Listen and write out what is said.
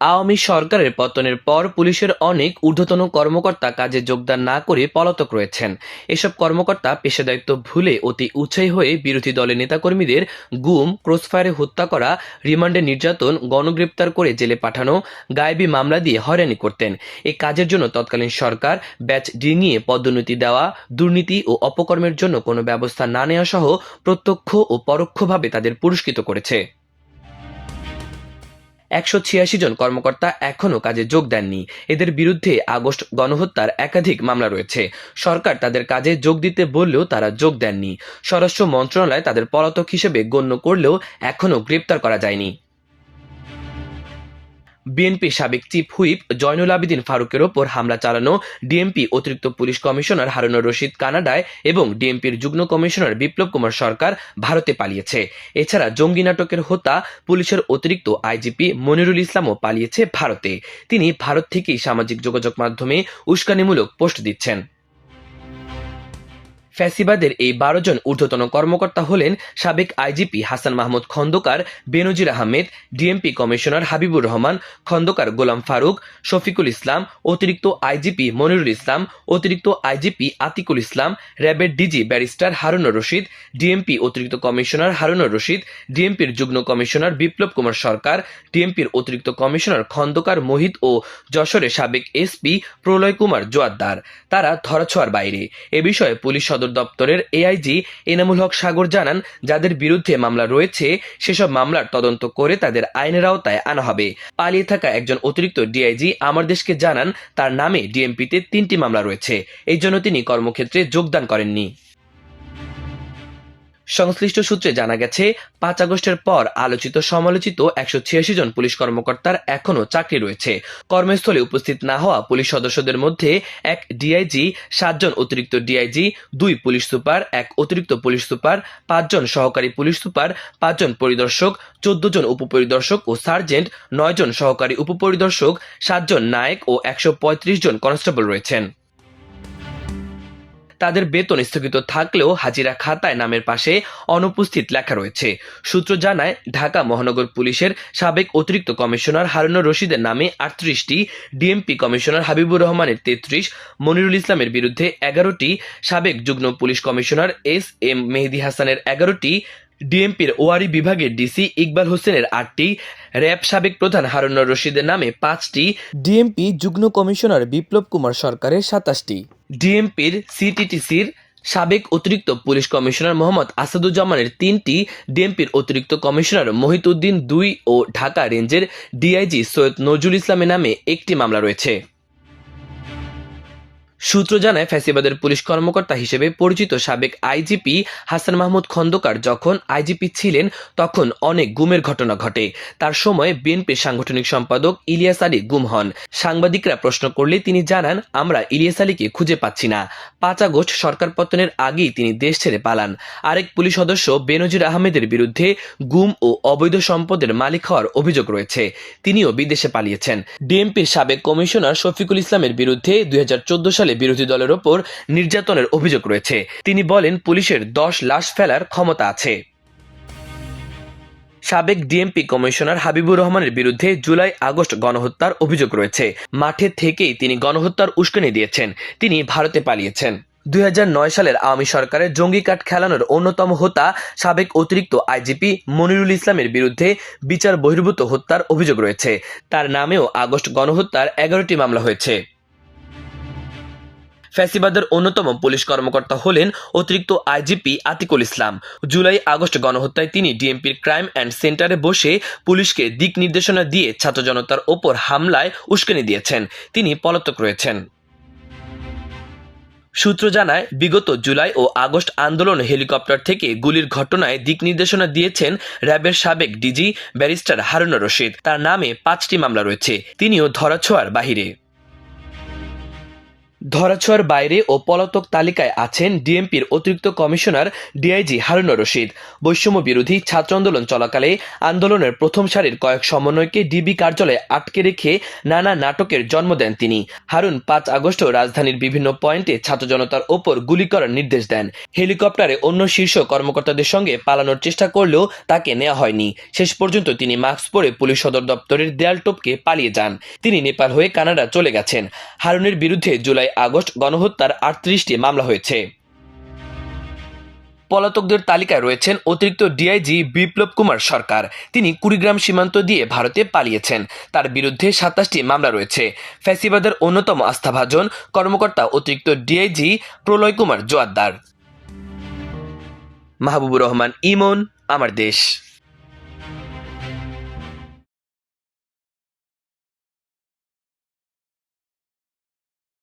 আওয়ামী সরকারের পতনের পর পুলিশের অনেক ঊর্ধ্বতন কর্মকর্তা কাজে যোগদান না করে পলাতক রয়েছেন। এসব কর্মকর্তা পেশাদায়িত্ব ভুলে অতি উৎসাহী হয়ে বিরোধী দলের নেতাকর্মীদের গুম, ক্রসফায়ারে হত্যা করা, রিমান্ডে নির্যাতন, গণগ্রেপ্তার করে জেলে পাঠানো, গায়েবী মামলা দিয়ে হয়রানি করতেন। এই কাজের জন্য তৎকালীন সরকার ব্যাচ ডিঙিয়ে পদোন্নতি দেওয়া, দুর্নীতি ও অপকর্মের জন্য কোনো ব্যবস্থা না নেওয়া সহ প্রত্যক্ষ ও পরোক্ষভাবে তাদের পুরস্কৃত করেছে। একশো ছিয়াশি জন কর্মকর্তা এখনও কাজে যোগ দেননি। এদের বিরুদ্ধে আগস্ট গণহত্যার একাধিক মামলা রয়েছে। সরকার তাদের কাজে যোগ দিতে বললেও তারা যোগ দেননি। স্বরাষ্ট্র মন্ত্রণালয় তাদের পলাতক হিসেবে গণ্য করলেও এখনও গ্রেপ্তার করা যায়নি। বিএনপি সাবেক চিফ হুইপ জয়নুল আবেদিন ফারুকের ওপর হামলা চালানো, ডিএমপি অতিরিক্ত পুলিশ কমিশনার হারুনুর রশিদ কানাডায় এবং ডিএমপির যুগ্ম কমিশনার বিপ্লব কুমার সরকার ভারতে পালিয়েছে। এছাড়া জঙ্গি নাটকের হোতা পুলিশের অতিরিক্ত আইজিপি মনিরুল ইসলামও পালিয়েছে ভারতে। তিনি ভারত থেকেই সামাজিক যোগাযোগ মাধ্যমে উস্কানিমূলক পোস্ট দিচ্ছেন। ফ্যাসিবাদের এই বারো জন ঊর্ধ্বতন কর্মকর্তা হলেন সাবেক IGP Hasan Mahmud Khandaker, Benazir Ahmed, DMP commissioner Habibur Rahman, Khandaker Golam Faruk, Shafiqul Islam, অতিরিক্ত আইজিপি মনিরুল ইসলাম, অতিরিক্ত আইজিপি আতিকুল ইসলাম, র্যাবের DG barrister Harunur Rashid, DMP অতিরিক্ত কমিশনার হারুনুর রশিদ, ডিএমপির যুগ্ম কমিশনার বিপ্লব কুমার সরকার, ডিএমপির অতিরিক্ত কমিশনার খন্দকার মোহিত ও যশোরের সাবেক এসপি প্রলয় কুমার জোয়াদ্দার। তারা ধরাছোঁয়ার বাইরে। এ বিষয়ে পুলিশ সদর দপ্তরের এআইজি এনামুল হক সাগর জানান, যাদের বিরুদ্ধে মামলা রয়েছে, সেসব মামলার তদন্ত করে তাদের আইনের আওতায় আনা হবে। পালিয়ে থাকা একজন অতিরিক্ত ডিআইজি আমার দেশকে জানান, তার নামে ডিএমপিতে তিনটি মামলা রয়েছে। এই জন্য তিনি কর্মক্ষেত্রে যোগদান করেননি। সংশ্লিষ্ট সূত্রে জানা গেছে, পাঁচ আগস্টের পর আলোচিত সমালোচিত একশো ছিয়াশি জন পুলিশ কর্মকর্তার এখনও চাকরি রয়েছে। কর্মস্থলে উপস্থিত না হওয়া পুলিশ সদস্যদের মধ্যে এক ডিআইজি, সাতজন অতিরিক্ত ডিআইজি, দুই পুলিশ সুপার, এক অতিরিক্ত পুলিশ সুপার, পাঁচজন সহকারী পুলিশ সুপার, পাঁচজন পরিদর্শক চোদ্দ জন উপপরিদর্শক ও সার্জেন্ট নয় জন সহকারী উপপরিদর্শক, সাতজন নায়ক ও একশো পঁয়ত্রিশ জন কনস্টেবল রয়েছেন। তাদের বেতন স্থগিত থাকলেও হাজিরা খাতায় নামের পাশে অনুপস্থিত লেখা রয়েছে। সূত্র জানায়, ঢাকা মহানগর পুলিশের সাবেক অতিরিক্ত কমিশনার হারুনুর রশিদের নামে আটত্রিশটি ডিএমপি কমিশনার হাবিবুর রহমানের তেত্রিশ, মনিরুল ইসলামের বিরুদ্ধে এগারোটি, সাবেক যুগ্ম police commissioner S M Mehedi হাসানের এগারোটি, ডিএমপির ওয়ারি বিভাগের ডিসি ইকবাল হোসেনের আটটি, র্যাব সাবেক প্রধান হারুনুর রশিদের নামে পাঁচটি, ডিএমপি যুগ্ম কমিশনার বিপ্লব কুমার সরকারের সাতাশটি। ডিএমপির সিটিটিসির সাবেক অতিরিক্ত পুলিশ কমিশনার মোহাম্মদ আসাদুজ্জামানের তিনটি ডিএমপির অতিরিক্ত কমিশনার মহিতুদ্দিন দুই ও ঢাকা রেঞ্জের ডিআইজি সৈয়দ নজরুল ইসলামের নামে একটি মামলা রয়েছে। সূত্র জানায়, ফ্যাসিবাদের পুলিশ কর্মকর্তা হিসেবে পরিচিত সাবেক আইজিপি হাসান মাহমুদ খন্দকার যখন আইজিপি ছিলেন, তখন অনেক গুমের ঘটনা ঘটে। তার সময় বিএনপির সাংগঠনিক সম্পাদক ইলিয়াস আলী গুম হন। সাংবাদিকরা প্রশ্ন করলে তিনি জানান, আমরা ইলিয়াস আলীকে খুঁজে পাচ্ছি না। পাঁচ আগস্ট সরকার পতনের আগেই তিনি দেশ ছেড়ে পালান। আরেক পুলিশ সদস্য বেনজির আহমেদের বিরুদ্ধে গুম ও অবৈধ সম্পদের মালিক হওয়ার অভিযোগ রয়েছে। তিনিও বিদেশে পালিয়েছেন। ডিএমপির সাবেক কমিশনার শফিকুল ইসলামের বিরুদ্ধে দুই সালে বিরোধী দলের ওপর নির্যাতনের অভিযোগ রয়েছে। তিনি বলেন, পুলিশের দশ লাশ ফেলার ক্ষমতা আছে। সাবেক ডিএমপি কমিশনার হাবিবুর রহমানের বিরুদ্ধে জুলাই আগস্ট গণহত্যার অভিযোগ রয়েছে। মাঠে থেকেই তিনি গণহত্যার উস্কানি দিয়েছেন। তিনি ভারতে পালিয়েছেন। দুই নয় সালের আওয়ামী সরকারের জঙ্গি কাঠ খেলানোর অন্যতম হোতা সাবেক অতিরিক্ত আইজিপি মনিরুল ইসলামের বিরুদ্ধে বিচার বহির্ভূত হত্যার অভিযোগ রয়েছে। তার নামেও আগস্ট গণহত্যার এগারোটি মামলা হয়েছে। ফ্যাসিবাদের অন্যতম পুলিশ কর্মকর্তা হলেন অতিরিক্ত IGP Atiqul Islam. July, August গণহত্যায় তিনি ডিএমপির ক্রাইম অ্যান্ড সেন্টারে বসে পুলিশকে দিক নির্দেশনা দিয়ে ছাত্র জনতার ওপর হামলায় উস্কানি দিয়েছেন। তিনি পলাতক রয়েছেন। সূত্র জানায়, বিগত জুলাই ও আগস্ট আন্দোলন হেলিকপ্টার থেকে গুলির ঘটনায় দিক নির্দেশনা দিয়েছেন র্যাবের সাবেক ডিজি ব্যারিস্টার হারুনুর রশিদ। তার নামে পাঁচটি মামলা রয়েছে। তিনিও ধরাছোঁয়ার বাহিরে। ধরাছোঁয়ার বাইরে ও পলাতক তালিকায় আছেন ডিএমপির অতিরিক্ত কমিশনার ডিআইজি হারুনুর রশিদ। বৈষম্য বিরোধী ছাত্র আন্দোলন চলাকালে আন্দোলনের প্রথম সারির কয়েক সমন্বয়কে ডিবি কার্যালয়ে আটকে রেখে নানা নাটকের জন্ম দেন তিনি। হারুন পাঁচ আগস্ট রাজধানীর বিভিন্ন পয়েন্টে ছাত্র জনতার ওপর গুলি করার নির্দেশ দেন। হেলিকপ্টারে অন্য শীর্ষ কর্মকর্তাদের সঙ্গে পালানোর চেষ্টা করলেও তাকে নেওয়া হয়নি। শেষ পর্যন্ত তিনি মাস্ক পরে পুলিশ সদর দপ্তরের দেয়াল টপকে পালিয়ে যান। তিনি নেপাল হয়ে কানাডা চলে গেছেন। হারুনের বিরুদ্ধে জুলাই আগস্ট গণহত্যার আটত্রিশটি মামলা হয়েছে। পলাতকদের তালিকায় রয়েছেন অতিরিক্ত ডিআইজি বিপ্লব কুমার সরকার। তিনি কুড়িগ্রাম সীমান্ত দিয়ে ভারতে পালিয়েছেন। তার বিরুদ্ধে সাতাশটি মামলা রয়েছে। ফ্যাসিবাদের অন্যতম আস্থাভাজন কর্মকর্তা অতিরিক্ত ডিআইজি প্রলয় কুমার জোয়াদ্দার মাহবুবুর রহমান, ইমন, আমার দেশ।